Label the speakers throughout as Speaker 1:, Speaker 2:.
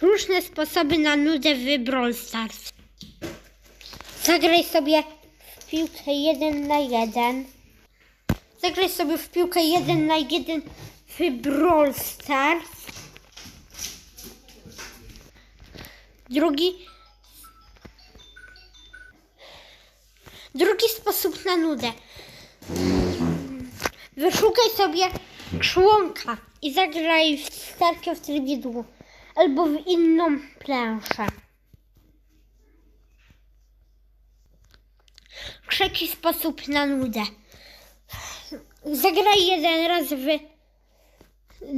Speaker 1: Różne sposoby na nudę w Brawl Stars. Zagraj sobie w piłkę jeden na jeden. Zagraj sobie w piłkę jeden na jeden w Brawl Stars. Drugi Drugi sposób na nudę. Wyszukaj sobie członka i zagraj w starcie w trybie długo albo w inną planszę. Trzeci sposób na nudę. Zagraj jeden raz w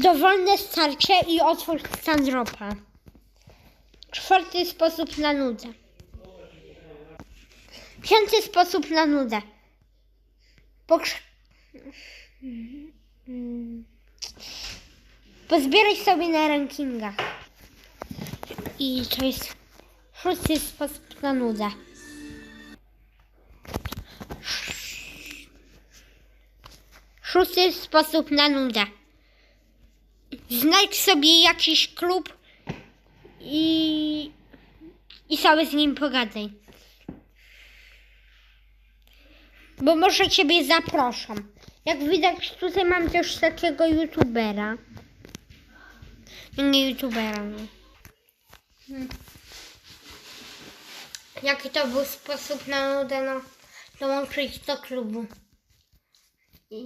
Speaker 1: dowolne starcie i otwórz Sandropa. Czwarty sposób na nudę. Piąty sposób na nudę. Pokrz... Pozbieraj sobie na rankingach. I to jest szósty sposób na nudę. Szósty sposób na nudę. Znajdź sobie jakiś klub i, i sobie z nim pogadaj. Bo może ciebie zapraszam. Jak widać, tutaj mam też takiego youtubera. Nie youtubera, no. Hmm. Jaki to był sposób na nudę, no, dołączyć do klubu. I...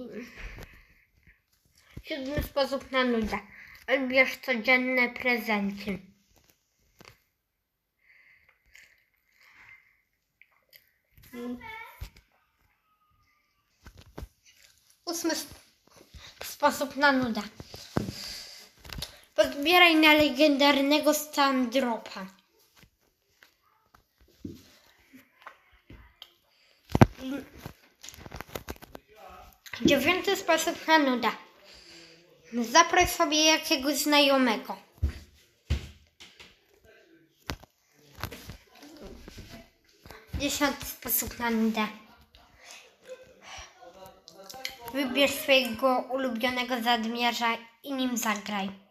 Speaker 1: Siódmy sposób na nudę. Odbierz codzienne prezenty. Ósmy sp- sposób na nudę. Podbieraj na legendarnego Sandropa. Dziewiąty sposób na nudę. Zaproś sobie jakiegoś znajomego. Dziesiąty sposób na. Wybierz swojego ulubionego zadmierza i nim zagraj.